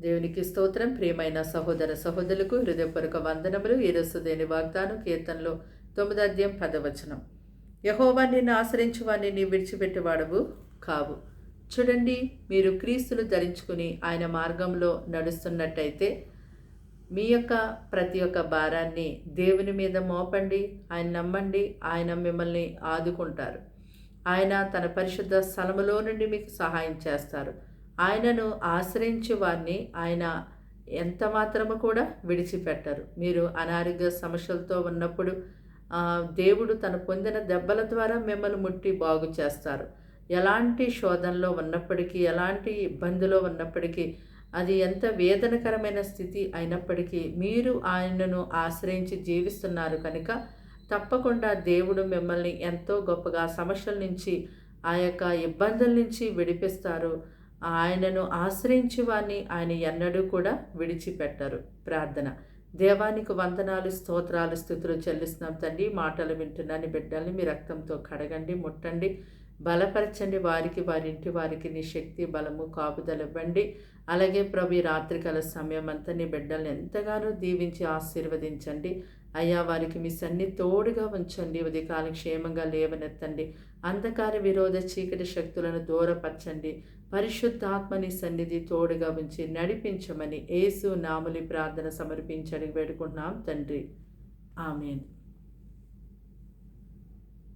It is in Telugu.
దేవునికి స్తోత్రం. ప్రియమైన సహోదర సహోదరులకు హృదయపూర్వక వందనములు. ఈరోజు దేని వాగ్దానం కీర్తనలో తొమ్మిది అధ్యాయం పదవచనం యహోవా నిన్ను ఆశ్రయించు నీ విడిచిపెట్టేవాడవు కావు. చూడండి మీరు క్రీస్తులు ధరించుకుని ఆయన మార్గంలో నడుస్తున్నట్టయితే మీ యొక్క ప్రతి ఒక్క భారాన్ని దేవుని మీద మోపండి ఆయన నమ్మండి ఆయన మిమ్మల్ని ఆదుకుంటారు. ఆయన తన పరిశుద్ధ స్థలములో నుండి మీకు సహాయం చేస్తారు. ఆయనను ఆశ్రయించే వారిని ఆయన ఎంత మాత్రము కూడా విడిచిపెట్టరు. మీరు అనారోగ్య సమస్యలతో ఉన్నప్పుడు దేవుడు తను పొందిన దెబ్బల ద్వారా మిమ్మల్ని ముట్టి బాగు చేస్తారు. ఎలాంటి శోధనలో ఉన్నప్పటికీ ఎలాంటి ఇబ్బందిలో ఉన్నప్పటికీ అది ఎంత వేదనకరమైన స్థితి అయినప్పటికీ మీరు ఆయనను ఆశ్రయించి జీవిస్తున్నారు కనుక తప్పకుండా దేవుడు మిమ్మల్ని ఎంతో గొప్పగా సమస్యల నుంచి ఆ యొక్క ఇబ్బందుల నుంచి విడిపిస్తారు. ఆయనను ఆశ్రయించి వారిని ఆయన ఎన్నడూ కూడా విడిచిపెట్టరు. ప్రార్థన. దేవానికి వందనాలు స్తోత్రాలు స్థుతులు చెల్లిస్తున్నాం తండ్రి. మాటలు వింటున్నాను బిడ్డల్ని మీ రక్తంతో కడగండి ముట్టండి. బలపరచండి వారికి వారి ఇంటి వారికి నీ శక్తి బలము కాపుదలు ఇవ్వండి. అలాగే ప్రభు రాత్రికాల సమయం అంతా నీ బిడ్డల్ని ఎంతగానో దీవించి ఆశీర్వదించండి. అయ్యా వారికి మీ సన్ని తోడుగా ఉంచండి. ఉదయకాలం క్షేమంగా లేవనెత్తండి. అంధకార విరోధ చీకటి శక్తులను దూరపరచండి. పరిశుద్ధాత్మని సన్నిధి తోడుగా ఉంచి నడిపించమని యేసు నాములి ప్రార్థన సమర్పించడానికి వేడుకుంటున్నాం తండ్రి. ఆమెను.